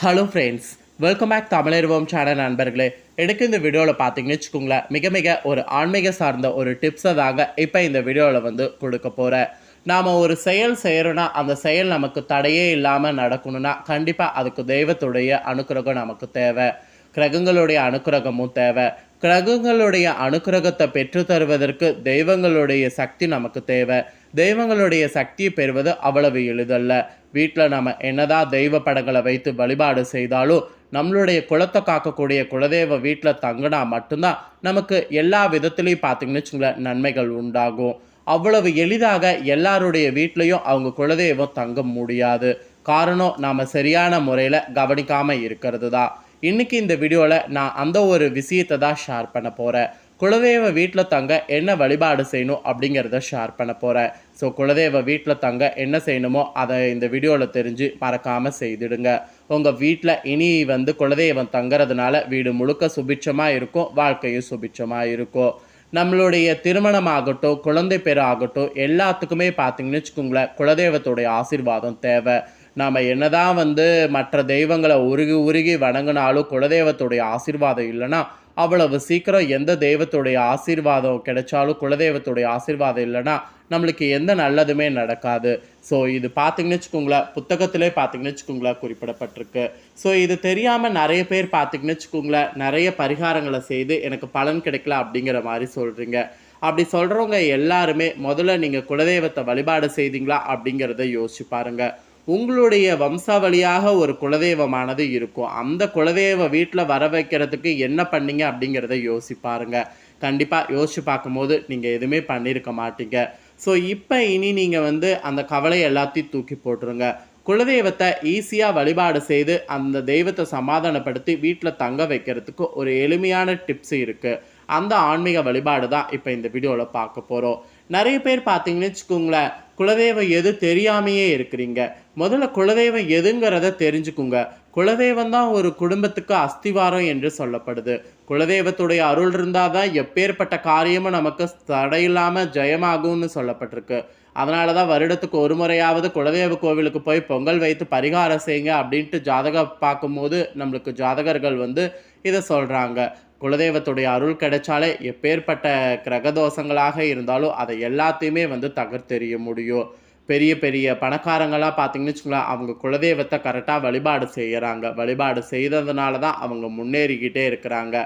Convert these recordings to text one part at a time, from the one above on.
Hello friends welcome back தமிழர்வோம் channel நண்பர்களே. எனக்கு இந்த வீடியோவில் பார்த்தீங்கன்னு வச்சுக்கோங்களேன் மிக மிக ஒரு ஆன்மீக சார்ந்த ஒரு டிப்ஸை தாங்க இப்போ இந்த வீடியோவில் வந்து கொடுக்க போகிறேன் நாம் ஒரு செயல் செய்கிறோன்னா அந்த செயல் நமக்கு தடையே இல்லாமல் நடக்கணும்னா கண்டிப்பாக அதுக்கு தெய்வத்துடைய அனுக்கிரகம் நமக்கு தேவை. கிரகங்களுடைய அனுக்கிரகமும் தேவை. கிரகங்களுடைய அனுக்கிரகத்தை பெற்று தருவதற்கு தெய்வங்களுடைய சக்தி நமக்கு தேவை. தெய்வங்களுடைய சக்தியை பெறுவது அவ்வளவு எளிதல்ல. வீட்டில் நம்ம என்னதான் தெய்வ படங்களை வைத்து வழிபாடு செய்தாலும் நம்மளுடைய குலத்தை காக்கக்கூடிய குலதெய்வ வீட்டில் தங்கினா மட்டும்தான் நமக்கு எல்லா விதத்துலேயும் பார்த்தீங்கன்னு வச்சுங்களேன் நன்மைகள் உண்டாகும். அவ்வளவு எளிதாக எல்லாருடைய வீட்லேயும் அவங்க குலதெய்வம் தங்க முடியாது. காரணம் நாம் சரியான முறையில் கவனிக்காமல் இருக்கிறது தான் இன்னைக்கு இந்த வீடியோவில் நான் அந்த ஒரு விஷயத்தை தான் ஷேர் பண்ண போகிறேன் குலதெய்வ வீட்டில் தங்க என்ன வழிபாடு செய்யணும் அப்படிங்கிறத ஷேர் பண்ண போகிறேன் ஸோ குலதெய்வ வீட்டில் தங்க என்ன செய்யணுமோ அதை இந்த வீடியோவில் தெரிஞ்சு மறக்காமல் செய்திடுங்க. உங்கள் வீட்டில் இனி வந்து குலதெய்வம் தங்குறதுனால வீடு முழுக்க சுபிட்சமாக இருக்கும் வாழ்க்கையும் சுபிட்சமாக இருக்கும். நம்மளுடைய திருமணம் ஆகட்டும் குழந்தை பேர் ஆகட்டும் எல்லாத்துக்குமே பார்த்தீங்கன்னு வச்சுக்கோங்களேன் குலதெய்வத்துடைய ஆசீர்வாதம் தேவை. நாம் என்னதான் வந்து மற்ற தெய்வங்களை உருகி உருகி வணங்கினாலும் குலதெய்வத்துடைய ஆசீர்வாதம் இல்லைன்னா அவ்வளவு சீக்கிரம் எந்த தெய்வத்துடைய ஆசீர்வாதம் கிடைச்சாலும் குலதெய்வத்துடைய ஆசீர்வாதம் இல்லைன்னா நம்மளுக்கு எந்த நல்லதுமே நடக்காது. ஸோ இது பார்த்தீங்கன்னு வச்சுக்கோங்களேன் புத்தகத்திலே பார்த்தீங்கன்னு வச்சுக்கோங்களேன் குறிப்பிடப்பட்டிருக்கு. ஸோ இது தெரியாமல் நிறைய பேர் பார்த்தீங்கன்னு வச்சுக்கோங்களேன் நிறைய பரிகாரங்களை செய்து எனக்கு பலன் கிடைக்கல அப்படிங்கிற மாதிரி சொல்கிறீங்க அப்படி சொல்கிறவங்க எல்லாருமே முதல்ல நீங்கள் குலதெய்வத்தை வழிபாடு செய்தீங்களா அப்படிங்கிறத யோசிச்சு பாருங்கள் உங்களுடைய வம்சாவளியாக ஒரு குலதெய்வமானது இருக்கும். அந்த குலதெய்வ வீட்டில் வர வைக்கிறதுக்கு என்ன பண்ணீங்க அப்படிங்கிறத யோசிப்பாருங்க கண்டிப்பாக யோசிச்சு பார்க்கும்போது நீங்கள் எதுவுமே பண்ணியிருக்க மாட்டீங்க. ஸோ இப்போ இனி நீங்கள் வந்து அந்த கவலை எல்லாத்தையும் தூக்கி போட்டுருங்க. குலதெய்வத்தை ஈஸியாக வழிபாடு செய்து அந்த தெய்வத்தை சமாதானப்படுத்தி வீட்டில் தங்க வைக்கிறதுக்கு ஒரு எளிமையான டிப்ஸ் இருக்குது அந்த ஆன்மீக வழிபாடு தான் இப்போ இந்த வீடியோவில் பார்க்க போகிறோம் நிறைய பேர் பார்த்தீங்கன்னு வச்சுக்கோங்களேன் குலதெய்வம் எது தெரியாமையே இருக்கிறீங்க. முதல்ல குலதெய்வம் எதுங்கிறத தெரிஞ்சுக்குங்க. குலதெய்வம் தான் ஒரு குடும்பத்துக்கு அஸ்திவாரம் என்று சொல்லப்படுது. குலதெய்வத்துடைய அருள் இருந்தால் தான் எப்பேற்பட்ட காரியமும் நமக்கு தடையில்லாமல் ஜெயமாகும்னு சொல்லப்பட்டிருக்கு. அதனால தான் வருடத்துக்கு ஒரு முறையாவது குலதெய்வ கோவிலுக்கு போய் பொங்கல் வைத்து பரிகாரம் செய்யுங்க அப்படின்ட்டு ஜாதகம் பார்க்கும்போது நம்மளுக்கு ஜாதகர்கள் வந்து இதை சொல்கிறாங்க குலதெய்வத்துடைய அருள் கிடைச்சாலே எப்பேற்பட்ட கிரகதோஷங்களாக இருந்தாலும் அதை எல்லாத்தையுமே வந்து தகர்த்தெறிய முடியும். பெரிய பெரிய பணக்காரங்களாக பார்த்தீங்கன்னு வச்சுங்களேன் அவங்க குலதெய்வத்தை கரெக்டாக வழிபாடு செய்கிறாங்க வழிபாடு செய்ததுனால தான் அவங்க முன்னேறிக்கிட்டே இருக்கிறாங்க.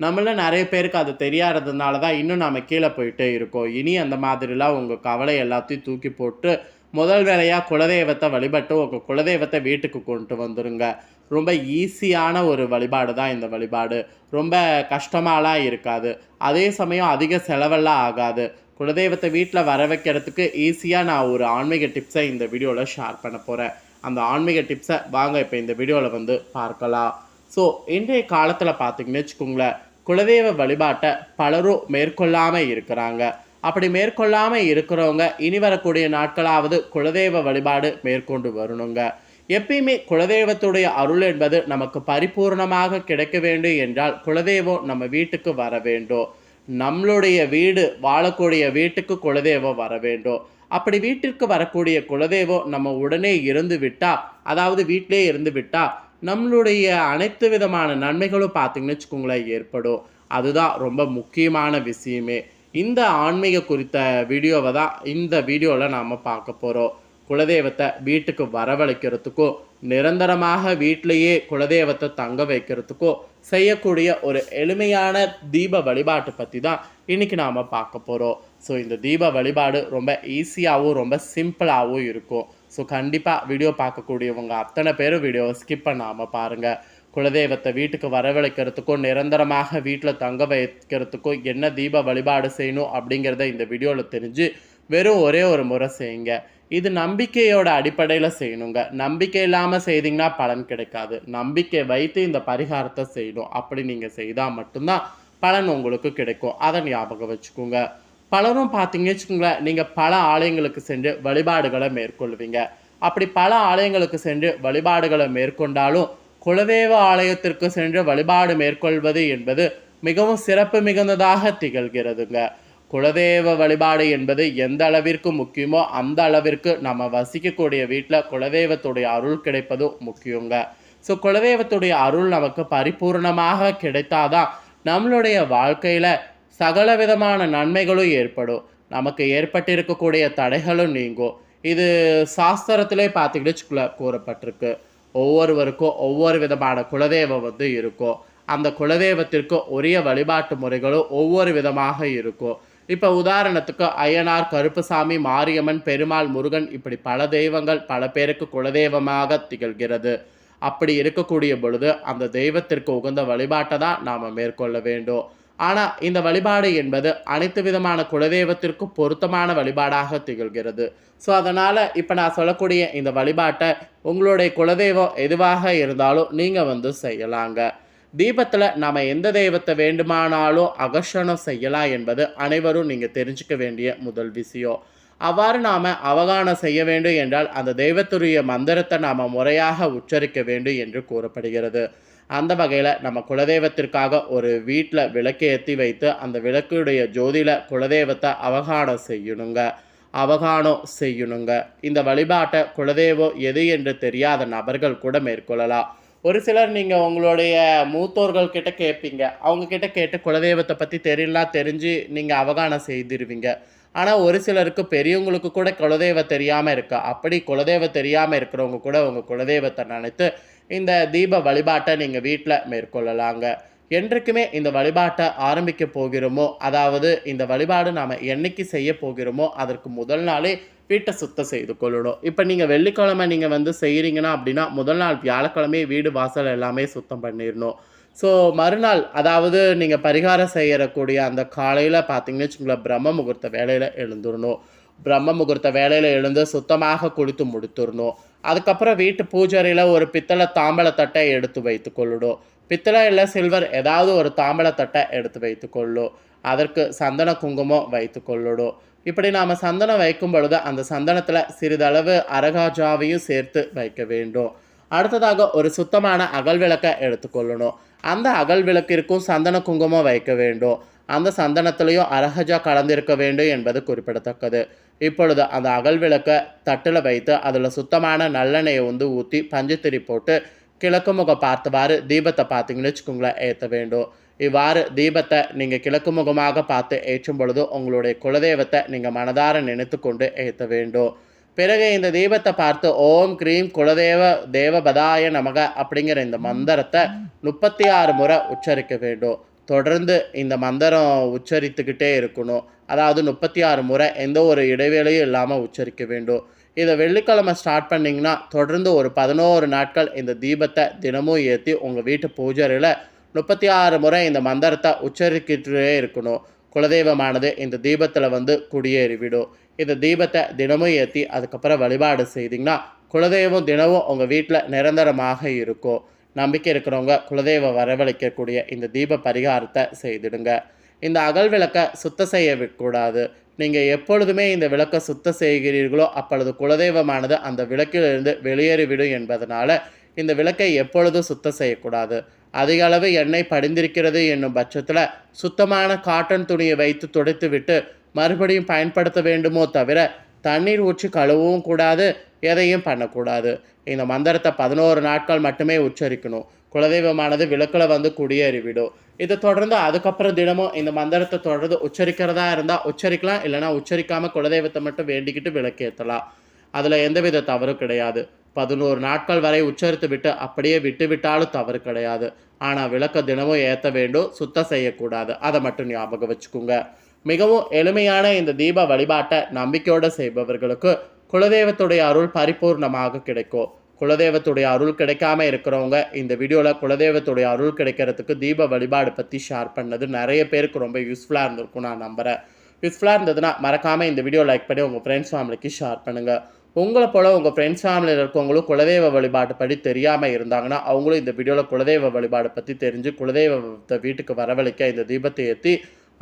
நம்மள நிறைய பேருக்கு அது தெரியாததுனால தான் இன்னும் நாம் கீழே போயிட்டே இருக்கோம். இனி அந்த மாதிரிலாம் உங்கள் கவலை எல்லாத்தையும் தூக்கி போட்டு முதல் வேலையாக குலதெய்வத்தை வழிபட்டு உங்கள் குலதெய்வத்தை வீட்டுக்கு கொண்டு வந்துருங்க. ரொம்ப ஈஸியான ஒரு வழிபாடு தான் இந்த வழிபாடு. ரொம்ப கஷ்டமாலாம் இருக்காது. அதே சமயம் அதிக செலவெல்லாம் ஆகாது. குலதெய்வத்தை வீட்டில் வர வைக்கிறதுக்கு ஈஸியாக நான் ஒரு ஆன்மீக டிப்ஸை இந்த வீடியோவில் ஷேர் பண்ண போகிறேன் அந்த ஆன்மீக டிப்ஸை வாங்க இப்போ இந்த வீடியோவில் வந்து பார்க்கலாம். ஸோ இன்றைய காலத்தில் பார்த்தீங்கன்னு வச்சுக்கோங்களேன் குலதெய்வ வழிபாட்டை பலரும் மேற்கொள்ளாமல் இருக்கிறாங்க. அப்படி மேற்கொள்ளாமல் இருக்கிறவங்க இனி வரக்கூடிய நாட்களாவது குலதெய்வ வழிபாடு மேற்கொண்டு வரணுங்க. எப்பயுமே குலதெய்வத்துடைய அருள் என்பது நமக்கு பரிபூர்ணமாக கிடைக்க வேண்டும் என்றால் குலதெய்வம் நம்ம வீட்டுக்கு வர வேண்டும். நம்மளுடைய வீடு வாழக்கூடிய வீட்டுக்கு குலதெய்வம் வர வேண்டும். அப்படி வீட்டிற்கு வரக்கூடிய குலதெய்வம் நம்ம உடனே இருந்து விட்டா அதாவது வீட்டிலே இருந்து விட்டா நம்மளுடைய அனைத்து விதமான நன்மைகளும் பார்த்தீங்கன்னு வச்சுக்கோங்களேன் ஏற்படும். அதுதான் ரொம்ப முக்கியமான விஷயமே. இந்த ஆன்மீக குறித்த வீடியோவை தான் இந்த வீடியோவில் நாம் பார்க்க போகிறோம் குலதெய்வத்தை வீட்டுக்கு வரவழைக்கிறதுக்கும் நிரந்தரமாக வீட்டிலேயே குலதெய்வத்தை தங்க வைக்கிறதுக்கும் செய்யக்கூடிய ஒரு எளிமையான தீப வழிபாட்டை பற்றி தான் இன்றைக்கி நாம் பார்க்க போகிறோம் ஸோ இந்த தீப வழிபாடு ரொம்ப ஈஸியாகவும் ரொம்ப சிம்பிளாகவும் இருக்கும். ஸோ கண்டிப்பாக வீடியோ பார்க்கக்கூடியவங்க அத்தனை பேரும் வீடியோவை ஸ்கிப் பண்ணாமல் பாருங்கள் குலதெய்வத்தை வீட்டுக்கு வரவழைக்கிறதுக்கும் நிரந்தரமாக வீட்டில் தங்க வைக்கிறதுக்கும் என்ன தீப வழிபாடு செய்யணும் அப்படிங்கிறத இந்த வீடியோவில் தெரிஞ்சு வெறும் ஒரே ஒரு முறை செய்யுங்க. இது நம்பிக்கையோட அடிப்படையில் செய்யணுங்க. நம்பிக்கை இல்லாமல் செய்தீங்கன்னா பலன் கிடைக்காது. நம்பிக்கை வைத்து இந்த பரிகாரத்தை செய்யணும். அப்படி நீங்கள் செய்தால் மட்டும்தான் பலன் உங்களுக்கு கிடைக்கும். அதை ஞாபகம் வச்சுக்கோங்க. பலரும் பார்த்தீங்க வச்சுக்கோங்களேன் நீங்கள் பல ஆலயங்களுக்கு சென்று வழிபாடுகளை மேற்கொள்வீங்க. அப்படி பல ஆலயங்களுக்கு சென்று வழிபாடுகளை மேற்கொண்டாலும் குலதெய்வ ஆலயத்திற்கு சென்று வழிபாடு மேற்கொள்வது என்பது மிகவும் சிறப்பு மிகுந்ததாக திகழ்கிறதுங்க. குலதெய்வ வழிபாடு என்பது எந்த அளவிற்கு முக்கியமோ அந்த அளவிற்கு நம்ம வசிக்கக்கூடிய வீட்டில் குலதெய்வத்துடைய அருள் கிடைப்பதும் முக்கியங்க. ஸோ குலதெய்வத்துடைய அருள் நமக்கு பரிபூர்ணமாக கிடைத்தாதான் நம்மளுடைய வாழ்க்கையில் சகல விதமான நன்மைகளும் ஏற்படும். நமக்கு ஏற்பட்டிருக்கக்கூடிய தடைகளும் நீங்கும். இது சாஸ்திரத்திலே பார்த்துக்கிட்டு கூறப்பட்டிருக்கு. ஒவ்வொருவருக்கும் ஒவ்வொரு விதமான குலதெய்வம் வந்து இருக்கும். அந்த குலதெய்வத்திற்கு உரிய வழிபாட்டு முறைகளும் ஒவ்வொரு விதமாக இருக்கும். இப்போ உதாரணத்துக்கு அய்யனார் கருப்புசாமி மாரியம்மன் பெருமாள் முருகன் இப்படி பல தெய்வங்கள் பல பேருக்கு குலதெய்வமாக திகழ்கிறது. அப்படி இருக்கக்கூடிய பொழுது அந்த தெய்வத்திற்கு உகந்த வழிபாட்டை தான் நாம் மேற்கொள்ள வேண்டும். ஆனால் இந்த வழிபாடு என்பது அனைத்து விதமான குலதெய்வத்திற்கும் பொருத்தமான வழிபாடாக திகழ்கிறது. ஸோ அதனால் இப்போ நான் சொல்லக்கூடிய இந்த வழிபாட்டை உங்களுடைய குலதெய்வம் எதுவாக இருந்தாலும் நீங்கள் வந்து செய்யலாங்க. தீபத்தில் நாம் எந்த தெய்வத்தை வேண்டுமானாலும் அகர்ஷணம் செய்யலாம் என்பது அனைவரும் நீங்கள் தெரிஞ்சுக்க வேண்டிய முதல் விஷயம். அவ்வாறு நாம் அவகானம் செய்ய வேண்டும் என்றால் அந்த தெய்வத்துடைய மந்திரத்தை நாம் முறையாக உச்சரிக்க வேண்டும் என்று கூறப்படுகிறது. அந்த வகையில் நம்ம குலதெய்வத்திற்காக ஒரு வீட்டில் விளக்கு ஏற்றி வைத்து அந்த விளக்குடைய ஜோதியில் குலதெய்வத்தை அவகானம் செய்யணுங்க. அவகானம் செய்யணுங்க. இந்த வழிபாட்டை குலதெய்வம் எது என்று தெரியாத நபர்கள் கூட மேற்கொள்ளலாம். ஒரு சிலர் நீங்கள் உங்களுடைய மூத்தோர்கள் கிட்ட கேட்பீங்க அவங்க கிட்ட கேட்டு குலதெய்வத்தை பற்றி தெரியலாம் தெரிஞ்சு நீங்கள் அவகானம் செய்திருவீங்க. ஆனால் ஒரு சிலருக்கு பெரியவங்களுக்கு கூட குலதெய்வம் தெரியாமல் இருக்கா? அப்படி குலதெய்வம் தெரியாமல் இருக்கிறவங்க கூட உங்கள் குலதெய்வத்தை நினைத்து இந்த தீப வழிபாட்டை நீங்கள் வீட்டில் மேற்கொள்ளலாங்க. என்றைக்குமே இந்த வழிபாட்டை ஆரம்பிக்க போகிறோமோ அதாவது இந்த வழிபாடு நாம் என்னைக்கு செய்ய போகிறோமோ அதற்கு முதல் நாளே வீட்டை சுத்தம் செய்து கொள்ளணும். இப்போ நீங்கள் வெள்ளிக்கிழமை நீங்கள் வந்து செய்கிறீங்கன்னா அப்படின்னா முதல் நாள் வியாழக்கிழமையே வீடு வாசல் எல்லாமே சுத்தம் பண்ணிடணும் ஸோ மறுநாள் அதாவது நீங்கள் பரிகாரம் செய்யக்கூடிய அந்த காலையில் பார்த்தீங்கன்னு வச்சுங்களேன் பிரம்ம முகூர்த்த வேலையில் எழுந்துடணும் பிரம்ம முகூர்த்த வேலையில் எழுந்து சுத்தமாக குளித்து முடித்துடணும் அதுக்கப்புறம் வீட்டு பூஜாரியில் ஒரு பித்தளை தாம்பழத்தட்டை எடுத்து வைத்து கொள்ளணும் பித்தளை இல்லை சில்வர் ஏதாவது ஒரு தாம்பழத்தட்டை எடுத்து வைத்து கொள்ளும் அதற்கு சந்தன குங்குமம் வைத்து கொள்ளணும் இப்படி நாம் சந்தனம் வைக்கும் பொழுது அந்த சந்தனத்தில் சிறிதளவு அரகாஜாவையும் சேர்த்து வைக்க வேண்டும். அடுத்ததாக ஒரு சுத்தமான அகல் விளக்கை எடுத்துக்கொள்ளணும் அந்த அகல் விளக்கிற்கும் சந்தன குங்குமம் வைக்க வேண்டும். அந்த சந்தனத்திலையும் அரகஜா கலந்திருக்க வேண்டும் என்பது குறிப்பிடத்தக்கது. இப்பொழுது அந்த அகல் விளக்கை தட்டில் வைத்து அதில் சுத்தமான நல்லெண்ணெயை வந்து ஊற்றி பஞ்சுத்திரி போட்டு கிழக்கு முகம் பார்த்தவாறு தீபத்தை பார்த்தீங்கன்னு வச்சுக்கோங்களேன் ஏற்ற வேண்டும். இவ்வாறு தீபத்தை நீங்கள் கிழக்கு முகமாக பார்த்து ஏற்றும் பொழுது உங்களுடைய குலதெய்வத்தை நீங்கள் மனதார நினைத்து கொண்டு ஏற்ற வேண்டும். பிறகு இந்த தீபத்தை பார்த்து ஓம் கிரீம் குலதேவ தேவபதாய நமக அப்படிங்கிற இந்த மந்திரத்தை முப்பத்தி ஆறு முறை உச்சரிக்க வேண்டும். தொடர்ந்து இந்த மந்திரம் உச்சரித்துக்கிட்டே இருக்கணும். அதாவது முப்பத்தி ஆறு முறை எந்த ஒரு இடைவேளையும் இல்லாமல் உச்சரிக்க வேண்டும். இதை வெள்ளிக்கிழமை ஸ்டார்ட் பண்ணிங்கன்னா தொடர்ந்து ஒரு பதினோரு நாட்கள் இந்த தீபத்தை தினமும் ஏற்றி உங்கள் வீட்டு பூஜையில் முப்பத்தி ஆறு முறை இந்த மந்திரத்தை உச்சரிக்கிட்டே இருக்கணும். குலதெய்வமானது இந்த தீபத்தில் வந்து குடியேறிவிடும். இந்த தீபத்தை தினமும் ஏற்றி அதுக்கப்புறம் வழிபாடு செய்திங்கன்னா குலதெய்வம் தினமும் உங்கள் வீட்டில் நிரந்தரமாக இருக்கும். நம்பிக்கை இருக்கிறவங்க குலதெய்வம் வரவழைக்கக்கூடிய இந்த தீப பரிகாரத்தை செய்திடுங்க. இந்த அகல் விளக்கை சுத்தம் செய்யக்கூடாது. நீங்கள் எப்பொழுதுமே இந்த விளக்கை சுத்தம் செய்கிறீர்களோ அப்பொழுது குலதெய்வமானது அந்த விளக்கிலிருந்து வெளியேறிவிடும் என்பதனால இந்த விளக்கை எப்பொழுதும் சுத்தம் செய்யக்கூடாது. அதிக அளவு எண்ணெய் படிந்திருக்கிறது என்னும் பட்சத்தில் சுத்தமான காட்டன் துணியை வைத்து துடைத்து விட்டு மறுபடியும் பயன்படுத்த வேண்டுமோ தவிர தண்ணீர் ஊற்றி கழுவவும் கூடாது. எதையும் பண்ணக்கூடாது. இந்த மந்திரத்தை பதினோரு நாட்கள் மட்டுமே உச்சரிக்கணும். குலதெய்வமானது விளக்கில் வந்து குடியேறிவிடும். இதை தொடர்ந்து அதுக்கப்புறம் தினமும் இந்த மந்திரத்தை தொடர்ந்து உச்சரிக்கிறதா இருந்தால் உச்சரிக்கலாம் இல்லைனா உச்சரிக்காமல் குலதெய்வத்தை மட்டும் வேண்டிக்கிட்டு விளக்கேற்றலாம். அதில் எந்தவித தவறும் கிடையாது. பதினோரு நாட்கள் வரை உச்சரித்து விட்டு அப்படியே விட்டு விட்டாலும் தவறு கிடையாது. ஆனால் விளக்க தினமும் ஏற்ற வேண்டும் சுத்தம் செய்யக்கூடாது. அதை மட்டும் ஞாபகம் வச்சுக்கோங்க. மிகவும் எளிமையான இந்த தீப வழிபாட்டை நம்பிக்கையோடு செய்பவர்களுக்கு குலதெய்வத்துடைய அருள் பரிபூர்ணமாக கிடைக்கும். குலதெய்வத்துடைய அருள் கிடைக்காம இருக்கிறவங்க இந்த வீடியோவில் குலதெய்வத்துடைய அருள் கிடைக்கிறதுக்கு தீப வழிபாடு பற்றி ஷேர் பண்ணது நிறைய பேருக்கு ரொம்ப யூஸ்ஃபுல்லாக இருந்திருக்கும் நான் நம்புகிறேன் யூஸ்ஃபுல்லாக இருந்ததுன்னா மறக்காமல் இந்த வீடியோ லைக் பண்ணி உங்கள் ஃப்ரெண்ட்ஸ் ஃபேமிலிக்கு ஷேர் பண்ணுங்கள் உங்களை போல் உங்கள் ஃப்ரெண்ட்ஸ் ஃபேமிலியில் இருக்கவங்களும் குலதெய்வ வழிபாடு படி தெரியாமல் இருந்தாங்கன்னா அவங்களும் இந்த வீடியோவில் குலதெய்வ வழிபாடு பற்றி தெரிஞ்சு குலதெய்வத்தை வீட்டுக்கு வரவழைக்க இந்த தீபத்தை ஏற்றி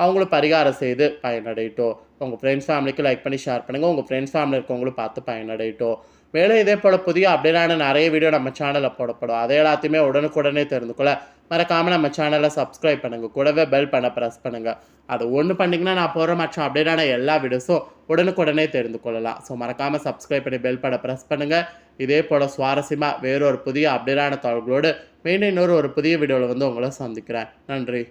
அவங்களும் பரிகாரம் செய்து பயனடையட்டும். உங்கள் ஃப்ரெண்ட்ஸ் ஃபேமிலிக்கு லைக் பண்ணி ஷேர் பண்ணுங்கள் உங்கள் ஃப்ரெண்ட்ஸ் ஃபேமிலி இருக்கவங்களும் பார்த்து பயனடையட்டும். மேலும் இதே போல் புதிய அப்டேட்டான நிறைய வீடியோ நம்ம சேனலில் போடப்படும். அதை எல்லாத்தையுமே உடனுக்குடனே தெரிந்து கொள்ள மறக்காமல் நம்ம சேனலை சப்ஸ்கிரைப் பண்ணுங்கள் கூடவே பெல் பண்ண ப்ரெஸ் பண்ணுங்கள் அது ஒன்று பண்ணிங்கன்னா நான் போகிற மற்ற அப்டேட்டான எல்லா வீடியோஸும் உடனுக்குடனே தெரிந்து கொள்ளலாம். ஸோ மறக்காமல் சப்ஸ்கிரைப் பண்ணி பெல் பண்ண ப்ரெஸ் பண்ணுங்கள் இதே போல் சுவாரஸ்யமாக வேறொரு புதிய அப்டேட்டான தகவல்களோடு மீண்டும் இன்னொரு ஒரு புதிய வீடியோவில் வந்து உங்களை சந்திக்கிறேன். நன்றி.